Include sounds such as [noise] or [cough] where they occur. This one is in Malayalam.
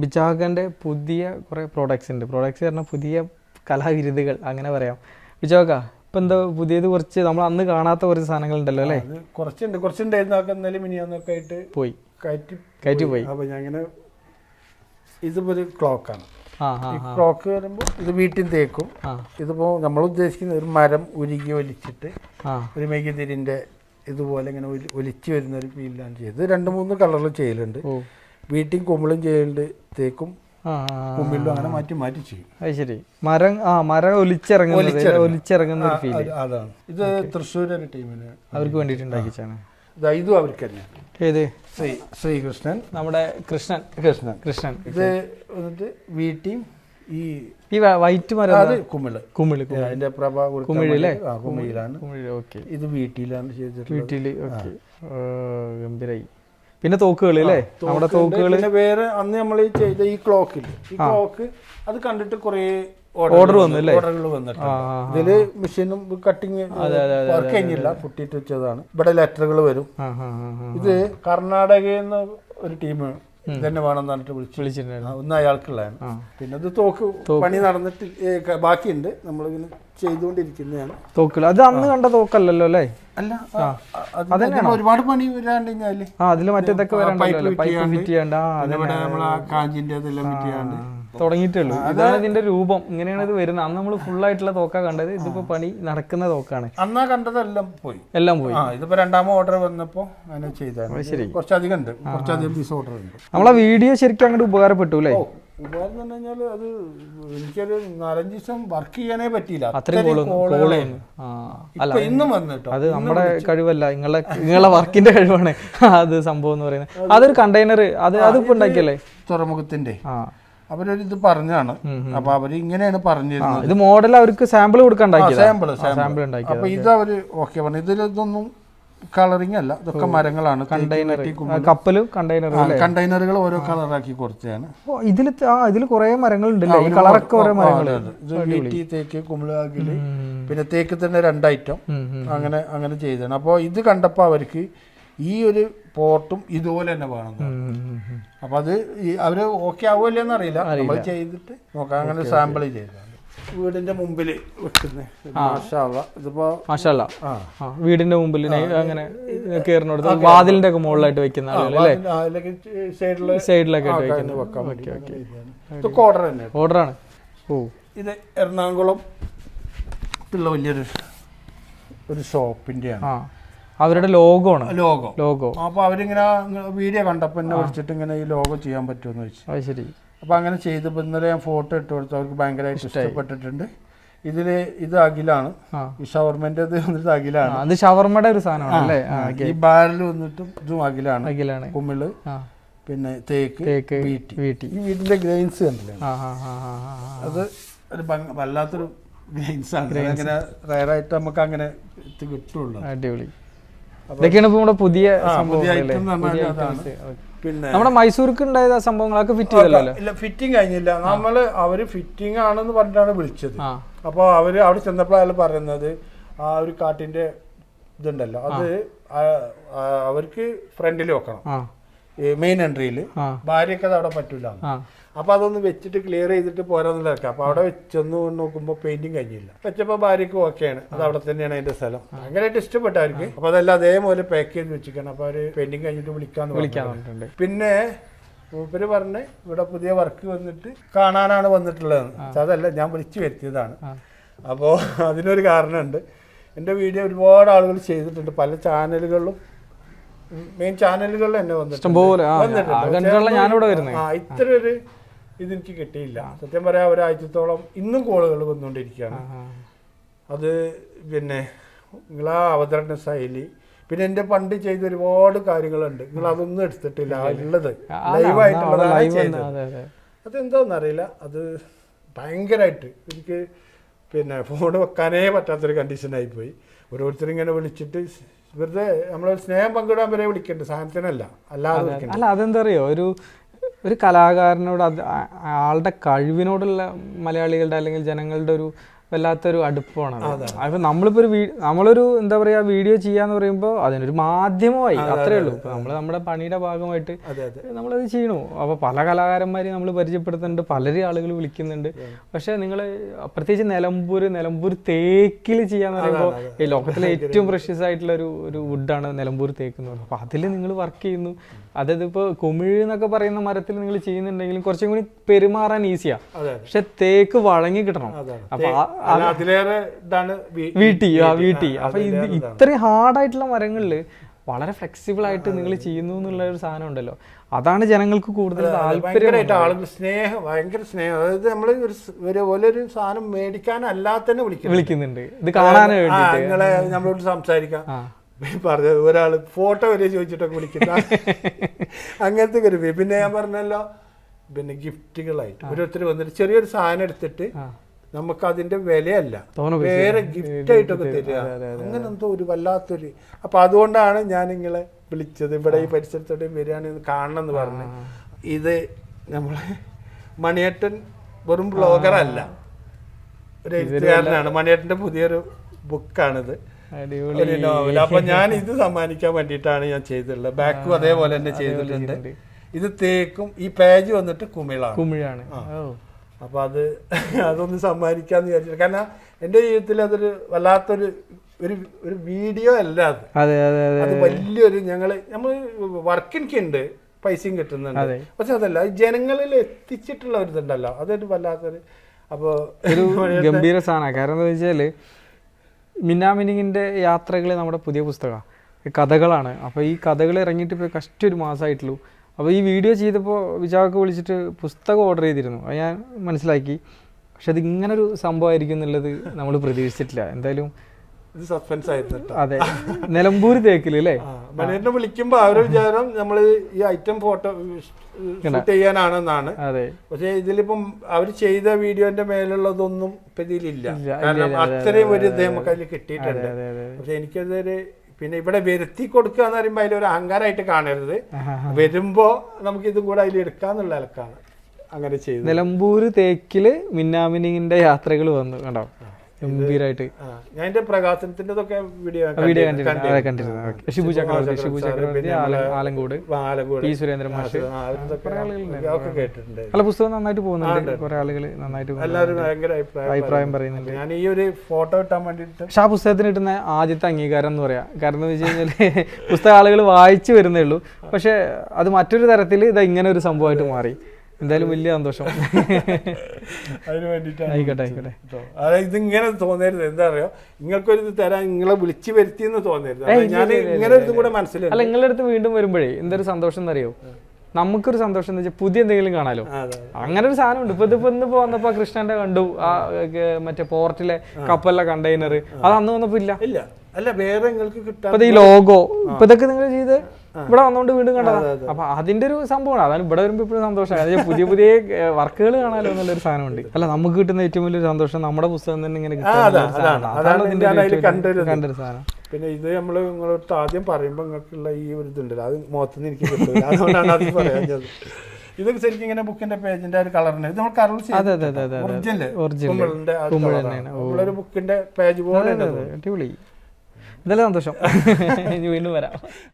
ബിജാഗന്റെ പുതിയ കുറേ പ്രോഡക്ട്സ് ഉണ്ട്. പ്രോഡക്ട്സ് പറഞ്ഞാൽ പുതിയ കലാവിരുതുകൾ അങ്ങനെ പറയാം. ബിജോക ഇപ്പം എന്താ പുതിയത് കുറച്ച് നമ്മൾ അന്ന് കാണാത്ത കുറച്ച് സാധനങ്ങൾ ഉണ്ടല്ലോ അല്ലേ കുറച്ചുണ്ട് കുറച്ചുണ്ടായിരുന്നു. ഇന്നലെ മിനിയാന്നൊക്കെ ആയിട്ട് പോയി. കയറ്റി കയറ്റി പോയി. അപ്പോൾ ഞാൻ ഇങ്ങനെ ഇതിപ്പോ ഒരു ക്ലോക്കാണ് ഈ ക്ലോക്ക് വരുമ്പോൾ ഇത് വീട്ടിൽ തേക്കും. ആ. ഇതിപ്പോ നമ്മൾ ഉദ്ദേശിക്കുന്ന ഒരു മരം ഉരുകി ഒലിച്ചിട്ട് ഒരു മെഴുകുതിരിന്റെ ഇതുപോലെ ഇങ്ങനെ ഒലിച്ചു വരുന്ന ഒരു ഫീലാണ് ചെയ്തത്. രണ്ട് മൂന്ന് കളറിൽ ചെയ്യലുണ്ട് വീട്ടിൽ കുമ്പിളും ചെയ്യലുണ്ട് തേക്കും. കുമ്പിളും അങ്ങനെ മാറ്റി മാറ്റി ചെയ്യും. അത് ശരി. മരം ആ മരം ഒലിച്ചിറങ്ങുന്നത് ഒലിച്ചിറങ്ങും. ഒലിച്ചിറങ്ങുന്ന ഒരു ഫീൽ അതാണ്. ഇത് തൃശ്ശൂർ ഒരു ടീമിന് അവർക്ക് വേണ്ടിയിട്ട് ഉണ്ടാക്കിച്ചാണ് ഇതാ അവർക്ക് തന്നെ. ഏത്? ശ്രീ ശ്രീകൃഷ്ണൻ. നമ്മുടെ കൃഷ്ണൻ. കൃഷ്ണൻ. കൃഷ്ണൻ. ഇത് വന്നിട്ട് വീട്ടിയും ഈ ഈ വൈറ്റ് മരം അത് കുമിൾ. കുമിൾ അതിന്റെ പ്രഭ കുമിഴിലെ കുമിഴിലാണ് കുമിഴ് ഓക്കെ. ഇത് വീട്ടിലാണ് ചെയ്തിട്ടുള്ളത്. വീട്ടിൽ ഓക്കെ. ഗംഭീരായി. പിന്നെ തോക്കുകൾ അല്ലേ? നമ്മുടെ തോക്കുകൾ വേറെ അന്ന് നമ്മൾ ചെയ്ത ഈ ക്ലോക്കിൽ ഈ ക്ലോക്ക് അത് കണ്ടിട്ട് കുറേ ഓർഡർ വന്നു അല്ലേ? ഓർഡറുകൾ ഇതിൽ മെഷീനും കട്ടിങ് വർക്ക് കഴിഞ്ഞില്ല. പൊട്ടിയിട്ട് വെച്ചതാണ്. ഇവിടെ ലെറ്ററുകൾ വരും. ഇത് കർണാടകയിൽ നിന്ന് ഒരു ടീം തന്നെ വേണമെന്ന് പറഞ്ഞിട്ട് വിളിച്ചു. വിളിച്ചിട്ടുണ്ടായിരുന്നു. ഒന്ന് അയാൾക്കുള്ളതാണ് പിന്നെ അത് തോക്ക് പണി നടന്നിട്ട് ബാക്കിയുണ്ട്. നമ്മളിങ്ങനെ ചെയ്തുകൊണ്ടിരിക്കുന്നതാണ്. തോക്കുകൾ. അത് അന്ന് കണ്ട തോക്കല്ലല്ലോ അല്ലേ? അല്ല ആ, അതിന് ഒരുപാട് പണി വരാണ്ട് കഴിഞ്ഞാൽ. ആ അതിൽ മറ്റേതൊക്കെ വരാണ്ട് പൈപ്പ് ഫിറ്റ് ചെയ്യണ്ട കാഞ്ചിന്റെ അതെല്ലാം ഫിറ്റ് ചെയ്യാണ്ട് തുടങ്ങിയിട്ടേ ഉള്ളൂ. ഇതാണ് ഇതിന്റെ രൂപം. ഇങ്ങനെയാണ് ഇത് വരുന്നത്. അന്ന് നമ്മൾ ഫുൾ ആയിട്ടുള്ള തോക്കാ കണ്ടത്. ഇതിപ്പോ പണി നടക്കുന്ന തോക്കാണ്. അന്നാ കണ്ടതെല്ലാം പോയി. എല്ലാം പോയി. ഇതിപ്പോ രണ്ടാമത് ഓർഡർ വന്നപ്പോ അങ്ങനെ ചെയ്താണ് കുറച്ചധികം ഉണ്ട് കുറച്ചധികം പീസ് ഓർഡർ ഉണ്ട്. നമ്മളെ വീഡിയോ ശരിക്കും അങ്ങോട്ട് ഉപകാരപ്പെട്ടു അല്ലേ? ഉപകാരം എന്ന് പറഞ്ഞാൽ അത് എനിക്കൊരു നാലഞ്ച് ദിവസം വർക്ക് ചെയ്യാനേ പറ്റിയില്ല. ആ. ഇന്നും വന്നിട്ടോ? അത് നമ്മുടെ കഴിവല്ല. നിങ്ങളെ നിങ്ങളെ വർക്കിന്റെ കഴിവാണ്. [laughs] അത് സംഭവം എന്ന് പറയുന്നത്. അതൊരു കണ്ടെയ്നർ അത് അതിപ്പോ ഉണ്ടാക്കിയല്ലേ? തുറമുഖത്തിന്റെ. ആ. അവരൊരു ഇത് പറഞ്ഞാണ്. അപ്പൊ അവർ ഇങ്ങനെയാണ് പറഞ്ഞിരുന്നത്. ഇത് മോഡൽ അവർക്ക് സാമ്പിൾ സാമ്പിൾ സാമ്പിൾ ഉണ്ടാക്കി അപ്പൊ ഇത് അവർ ഓക്കെ പറഞ്ഞു. ഇതിലൊന്നും കളറിംഗ് അല്ല. ഇതൊക്കെ മരങ്ങളാണ്. കണ്ടെയ്നർ കപ്പലും കണ്ടെയ്നറും അല്ലേ? കണ്ടെയ്നറുകൾ ഓരോ കളറാക്കി കൊടുത്തതാണ്. ഇതിൽ ഇതിൽ കുറെ ഈ കളറൊക്കെ ഓരോ വീട്ടി തേക്ക് കുമ്പളാകിൽ പിന്നെ തേക്ക് തന്നെ രണ്ട് ഐറ്റം അങ്ങനെ അങ്ങനെ ചെയ്തതാണ്. അപ്പോൾ ഇത് കണ്ടപ്പോൾ അവർക്ക് ഈ ഒരു പോർട്ടും ഇതുപോലെ തന്നെ വേണം അപ്പൊ അത് അവർ ഓക്കെ ആവുമല്ലോ എന്നറിയില്ല നമ്മൾ ചെയ്തിട്ട് നോക്കാം. അങ്ങനെ സാമ്പിൾ ചെയ്താൽ വീടിന്റെ മുമ്പിൽ വെക്കുന്നത് വീടിന്റെ മുമ്പിൽ അങ്ങനെ കേറിനോട് വാതിലിന്റെ ഒക്കെ മുകളിലായിട്ട് വെക്കുന്ന സൈഡിലൊക്കെ ഓർഡർ ഓർഡറാണ് ഓ. ഇത് എറണാകുളം ഉള്ള വലിയൊരു ഒരു ഷോപ്പിന്റെയാണ് ആ. അവരുടെ ലോഗോ ആണ് ലോഗോ ലോഗോ അപ്പൊ അവരിങ്ങനെ വീഡിയോ കണ്ടപ്പോൾ എന്നെ വിളിച്ചിട്ട് ഇങ്ങനെ ഈ ലോഗോ ചെയ്യാൻ പറ്റുമെന്ന് ചോദിച്ചു. അത് ശരി. അപ്പൊ അങ്ങനെ ചെയ്തപ്പോൾ ഇന്നലെ ഞാൻ ഫോട്ടോ ഇട്ട് കൊടുത്തു. അവർക്ക് ഭയങ്കരമായിട്ട് ഇഷ്ടപ്പെട്ടിട്ടുണ്ട്. ഇതിൽ ഇത് അഖിലാണ്. ഈ ഷവർമന്റെ വന്നിട്ട് അഖിലാണ്. അത് ഷവർമയുടെ ഒരു സാധനമാണ് അല്ലേ? ഈ ബാരൽ വന്നിട്ടും ഇതും അഖിലാണ്. അഖിലാണ്. കുമിൾ ആ. പിന്നെ തേക്ക് തേക്ക് വീട്ടി. വീട്ടി. ഈ വീട്ടിന്റെ ഗ്രെയിൻസ് കണ്ടില്ലേ. അത് ഒരു വല്ലാത്തൊരു ഗ്രെയിൻസ് ആണ്. അങ്ങനെ റയറായിട്ട് നമുക്ക് അങ്ങനെ കിട്ടുള്ളൂ. അടിപൊളി. ഇതൊക്കെയാണ് ഇപ്പൊ നമ്മുടെ പുതിയ. പിന്നെ നമ്മുടെ മൈസൂർക്ക് ഉണ്ടായത് ആ സംഭവങ്ങളൊക്കെ ഫിറ്റ് ചെയ്തല്ലോ ഇല്ല ഫിറ്റിംഗ് കഴിഞ്ഞില്ല. നമ്മൾ അവർ ഫിറ്റിംഗ് ആണെന്ന് പറഞ്ഞിട്ടാണ് വിളിച്ചത്. അപ്പൊ അവർ അവിടെ ചെന്നപ്പോഴാണ് പറയുന്നത് ആ ഒരു കാട്ടിന്റെ ഇതുണ്ടല്ലോ. അത് അവർക്ക് ഫ്രണ്ടിൽ വെക്കണം. മെയിൻ എൻട്രിയിൽ ഭാര്യക്കത് അവിടെ പറ്റൂല. ആ അപ്പൊ അതൊന്ന് വെച്ചിട്ട് ക്ലിയർ ചെയ്തിട്ട് പോരാന്നുള്ള ഇറക്കാം അപ്പം അവിടെ വെച്ചൊന്ന് നോക്കുമ്പോൾ പെയിന്റിങ് കഴിഞ്ഞില്ല. വെച്ചപ്പോൾ ഭാര്യയ്ക്ക് ഓക്കെയാണ് അത് അവിടെ തന്നെയാണ് അതിന്റെ സ്ഥലം. ഭയങ്കരമായിട്ട് ഇഷ്ടപ്പെട്ട അവർക്ക്. അപ്പോൾ അതെല്ലാം അതേപോലെ പാക്ക് ചെയ്ത് വെച്ചിരിക്കണം അപ്പോൾ അവർ പെയിന്റിങ് കഴിഞ്ഞിട്ട് വിളിക്കാന്ന് വിളിക്കാൻ പറഞ്ഞു പിന്നെ മൂപ്പര് പറഞ്ഞ് ഇവിടെ പുതിയ വർക്ക് വന്നിട്ട് കാണാനാണ് വന്നിട്ടുള്ളത് അതല്ല ഞാൻ വിളിച്ചു വരുത്തിയതാണ്. അപ്പോൾ അതിനൊരു കാരണമുണ്ട്. എന്റെ വീഡിയോ ഒരുപാട് ആളുകൾ ചെയ്തിട്ടുണ്ട്. പല ചാനലുകളിലും മെയിൻ ചാനലുകളിൽ എന്നെ വന്നിട്ടുണ്ട്. വന്നിട്ടുണ്ട്. ഇത്ര ഒരു ഇതെനിക്ക് കിട്ടിയില്ല. സത്യം പറയാം ഒരാഴ്ചത്തോളം ഇന്നും കോളുകൾ വന്നുകൊണ്ടിരിക്കുകയാണ്. അത് പിന്നെ നിങ്ങളാ അവതരണ ശൈലി. പിന്നെ എന്റെ പണ്ട് ചെയ്ത ഒരുപാട് കാര്യങ്ങളുണ്ട്. നിങ്ങൾ അതൊന്നും എടുത്തിട്ടില്ല. ഉള്ളത്. ലൈവായിട്ടുള്ളതാണ് ലൈവ് ചെയ്തത്. അതെ അതെ. അതെന്താണെന്നറിയില്ല അത് ഭയങ്കരമായിട്ട് എനിക്ക് പിന്നെ ഫോൺ വെക്കാനേ പറ്റാത്തൊരു കണ്ടീഷനായി പോയി. ഓരോരുത്തരും ഇങ്ങനെ വിളിച്ചിട്ട് വെറുതെ നമ്മൾ സ്നേഹം പങ്കിടാൻ വരെ വിളിക്കണ്ട് സാധനത്തിനല്ല. അല്ലാതെ അല്ല അതെന്താ അറിയോ ഒരു ഒരു കലാകാരനോട് അത് ആളുടെ കഴിവിനോടുള്ള മലയാളികളുടെ അല്ലെങ്കിൽ ജനങ്ങളുടെ ഒരു വല്ലാത്തൊരു അടുപ്പമാണ് അപ്പൊ നമ്മളിപ്പോ ഒരു നമ്മളൊരു എന്താ പറയാ വീഡിയോ ചെയ്യാന്ന് പറയുമ്പോൾ അതിനൊരു മാധ്യമമായി അത്രേ ഉള്ളൂ. നമ്മൾ നമ്മുടെ പണിയുടെ ഭാഗമായിട്ട് നമ്മളത് ചെയ്യണു. അപ്പൊ പല കലാകാരന്മാരെയും നമ്മൾ പരിചയപ്പെടുത്തുന്നുണ്ട് പലരും ആളുകൾ വിളിക്കുന്നുണ്ട്. പക്ഷെ നിങ്ങൾ പ്രത്യേകിച്ച് നിലമ്പൂർ നിലമ്പൂർ തേക്കിൽ ചെയ്യാന്ന് പറയുമ്പോൾ ഈ ലോകത്തിലെ ഏറ്റവും പ്രഷ്യസ് ആയിട്ടുള്ള ഒരു ഒരു വുഡാണ് നിലമ്പൂർ തേക്ക് എന്ന് പറയുന്നത്. അപ്പൊ അതിൽ നിങ്ങൾ വർക്ക് ചെയ്യുന്നു. അതായത് ഇപ്പോൾ കുമിഴ് എന്നൊക്കെ പറയുന്ന മരത്തിൽ നിങ്ങൾ ചെയ്യുന്നുണ്ടെങ്കിലും കുറച്ചും കൂടി പെരുമാറാൻ ഈസിയാ അതെ പക്ഷെ തേക്ക് വഴങ്ങി കിട്ടണം. അപ്പൊ അതിലേറെ ഇതാണ് വീട്ടി ആ വീട്ടി അപ്പൊ ഇത് ഇത്രയും ഹാർഡായിട്ടുള്ള മരങ്ങളിൽ വളരെ ഫ്ലെക്സിബിൾ ആയിട്ട് നിങ്ങൾ ചെയ്യുന്നു എന്നുള്ള ഒരു സാധനം ഉണ്ടല്ലോ. അതാണ് ജനങ്ങൾക്ക് കൂടുതൽ താല്പര്യമായിട്ട് ആളുകൾ സ്നേഹം ഭയങ്കര സ്നേഹം. അതായത് നമ്മൾ ഒരു ഒരു സാധനം മേടിക്കാനല്ലാതെ തന്നെ വിളിക്കുന്നു വിളിക്കുന്നുണ്ട്. ഇത് കാണാൻ വേണ്ടി നിങ്ങളെ നമ്മളോട് സംസാരിക്കാം. [laughs] പറഞ്ഞ ഒരാൾ ഫോട്ടോ വരെ ചോദിച്ചിട്ടൊക്കെ വിളിക്കുന്ന [laughs] അങ്ങനത്തെ ഒരു പിന്നെ ഞാൻ പറഞ്ഞല്ലോ പിന്നെ ഗിഫ്റ്റുകളായിട്ട് ഓരോരുത്തർ വന്നിട്ട് ചെറിയൊരു സാധനം എടുത്തിട്ട്. നമുക്ക് അതിന്റെ വിലയല്ല വേറെ ഗിഫ്റ്റ് ആയിട്ടൊക്കെ തരിക. അങ്ങനെ എന്തോ ഒരു വല്ലാത്തൊരു അപ്പൊ അതുകൊണ്ടാണ് ഞാൻ നിങ്ങളെ വിളിച്ചത്. ഇവിടെ ഈ പരിസരത്തോടെ വരികയാണെന്ന് കാണണം എന്ന് പറഞ്ഞ്. ഇത് നമ്മളെ മണിയേട്ടൻ വെറും ബ്ലോഗർ അല്ല ഒരു എഴുത്തുകാരനാണ്. മണിയേട്ടന്റെ പുതിയൊരു ബുക്കാണിത്. ഒരു നോവൽ അപ്പൊ ഞാൻ ഇത് സമ്മാനിക്കാൻ വേണ്ടിയിട്ടാണ് ഞാൻ ചെയ്തിട്ടുള്ളത്. ബാക്കും അതേപോലെ തന്നെ ചെയ്തിട്ടുണ്ട്. ഇത് തേക്കും ഈ പേജ് വന്നിട്ട് കുമിളാണ്. കുമിഴാണ് ഓ അപ്പൊ അത് [laughs] അതൊന്ന് സമ്മാനിക്കാന്ന് വിചാരിച്ചു കാരണം എന്റെ ജീവിതത്തിൽ അതൊരു വല്ലാത്തൊരു ഒരു ഒരു വീഡിയോ അല്ല അത്. അതെ വലിയൊരു ഞങ്ങൾ നമ്മൾ വർക്ക് എനിക്കുണ്ട് പൈസയും കിട്ടുന്നുണ്ട്. പക്ഷെ അതല്ല അത് ജനങ്ങളിൽ എത്തിച്ചിട്ടുള്ള ഒരു ഇതുണ്ടല്ലോ. അതൊരു വല്ലാത്തൊരു അപ്പോൾ ഒരു [laughs] ഗംഭീര സാധനമാണ്. കാരണം എന്താ വെച്ചാൽ മിന്നാമിനിങ്ങിന്റെ യാത്രകൾ നമ്മുടെ പുതിയ പുസ്തകമാണ്. കഥകളാണ്. അപ്പോൾ ഈ കഥകൾ ഇറങ്ങിയിട്ട് ഇപ്പോൾ കഷ്ടൊരു ഒരു മാസമായിട്ടുള്ളൂ അപ്പോൾ ഈ വീഡിയോ ചെയ്തപ്പോൾ വിജാക്ക് വിളിച്ചിട്ട് പുസ്തകം ഓർഡർ ചെയ്തിരുന്നു. അത് ഞാൻ മനസ്സിലാക്കി. പക്ഷെ അത് ഇങ്ങനൊരു സംഭവമായിരിക്കും എന്നുള്ളത് നമ്മൾ പ്രതീക്ഷിച്ചിട്ടില്ല. എന്തായാലും ഇത് സസ്പെൻസ് ആയിരുന്നു അതെ. നിലമ്പൂർ തേക്കിൽ അല്ലേ? മണിയേട്ടനെ വിളിക്കുമ്പോ അവരുടെ വിചാരം നമ്മൾ ഈ ഐറ്റം ഫോട്ടോ ഷൂട്ട് ചെയ്യാനാണെന്നാണ്. അതെ. പക്ഷെ ഇതിലിപ്പം അവർ ചെയ്ത വീഡിയോന്റെ മേലുള്ളതൊന്നും ഇപ്പൊ ഇതിലില്ല. കാരണം അത്രയും ഒരു ഇദ്ദേഹം നമുക്ക് അതിൽ കിട്ടിയിട്ടുണ്ട്. പക്ഷെ എനിക്കതൊരു പിന്നെ ഇവിടെ വരുത്തി കൊടുക്കുക എന്ന് പറയുമ്പോൾ അതിലൊരു അഹങ്കാരമായിട്ട് കാണരുത്. വരുമ്പോ നമുക്ക് ഇതും കൂടെ അതിൽ എടുക്കാന്നുള്ള നിലക്കാണ്. അങ്ങനെ ചെയ്തു. നിലമ്പൂര് തേക്കിൽ മിന്നാമിനിങ്ങിന്റെ യാത്രകൾ വന്നു കണ്ടോ? ഗംഭീരായിട്ട്. ആ, ഞാൻ എന്റെ പ്രകാശനത്തിന്റെതൊക്കെ വീഡിയോ വീഡിയോ കണ്ടിരുന്നു. കണ്ടിരുന്നു. ഷിബു ചക്രവർത്തി ഷിബു ചക്രവർത്തി ആല- ആലങ്കോട്. പി സുരേന്ദ്രൻ മാഷ്. കേട്ടിട്ടുണ്ട്. അല്ല പുസ്തകം നന്നായിട്ട് പോകുന്നുണ്ട്. കുറെ ആളുകൾ നന്നായിട്ട് അഭിപ്രായം പറയുന്നുണ്ട്. ഞാൻ ഈ ഒരു ഫോട്ടോ ഇട്ടാൻ വേണ്ടിയിട്ട് പക്ഷെ ആ പുസ്തകത്തിന് കിട്ടുന്ന ആദ്യത്തെ അംഗീകാരം എന്ന് പറയാ. കാരണം എന്ന് വെച്ച് കഴിഞ്ഞാൽ പുസ്തക ആളുകൾ വായിച്ചു വരുന്നേ ഉള്ളൂ. പക്ഷെ അത് മറ്റൊരു തരത്തിൽ ഇത് ഇങ്ങനെ ഒരു സംഭവമായിട്ട് മാറി. എന്തായാലും വലിയ സന്തോഷം. അതിന് വേണ്ടിയിട്ടാണ് ആയിക്കോട്ടെ ആയിക്കോട്ടെ. അതായത് ഇങ്ങനെ തോന്നരുത്. എന്താ അറിയോ? നിങ്ങൾക്കൊരു ഇത് തരാൻ നിങ്ങളെ വിളിച്ചു വരുത്തി എന്ന് തോന്നരുത് ഞാൻ ഇങ്ങനെ ഒരു കൂടെ മനസ്സിലായി അല്ല നിങ്ങളുടെ അടുത്ത് വീണ്ടും വരുമ്പോഴേ എന്തൊരു സന്തോഷം എന്നറിയോ? നമുക്കൊരു സന്തോഷം എന്ന് വെച്ചാൽ പുതിയ എന്തെങ്കിലും കാണാലോ. അങ്ങനെ ഒരു സാധനം ഉണ്ട് ഇപ്പൊ ഇതിപ്പോ ഇന്ന് വന്നപ്പോ കൃഷ്ണന്റെ കണ്ടു. ആ മറ്റേ പോർട്ടിലെ കപ്പലിലെ കണ്ടെയ്നർ അത് അന്ന് വന്നപ്പോ ഇല്ല. ഇല്ല. അല്ല വേറെ നിങ്ങൾക്ക് കിട്ടാ ഈ ലോഗോ ഇപ്പൊ ഇതൊക്കെ നിങ്ങൾ ചെയ്ത് ഇവിടെ വന്നോണ്ട് വീണ്ടും കണ്ടതാ. അപ്പൊ അതിന്റെ ഒരു സംഭവമാണ്. അതാണ് ഇവിടെ വരുമ്പോ ഇപ്പോഴും സന്തോഷമാണ്. പുതിയ പുതിയ വർക്കുകൾ കാണാലോ എന്നുള്ളൊരു സാധനമുണ്ട്. അല്ല നമുക്ക് കിട്ടുന്ന ഏറ്റവും വലിയ സന്തോഷം നമ്മുടെ പുസ്തകം തന്നെ ഇങ്ങനെ കണ്ടൊരു സാധനം. പിന്നെ ഇത് നമ്മൾ നിങ്ങളടുത്ത് ആദ്യം പറയുമ്പോൾ നിങ്ങൾക്കുള്ള ഈ ഒരു ഇതുണ്ടല്ലോ. അത് മുഖത്തുനിന്ന് എനിക്ക് കിട്ടില്ല അതുകൊണ്ടാണ് അത് പറയാഞ്ഞത്. ഇതൊക്കെ ശരിക്കും ഇങ്ങനെ ബുക്കിന്റെ പേജിന്റെ ഒരു കളറിന് ഇത് അതെ അതെ ഒറിജിനൽ. നമ്മളൊരു ബുക്കിന്റെ പേജ് പോലെ അടിപൊളി. ഇതല്ലേ സന്തോഷം. [laughs] ഇനി വീണ്ടും വരാം.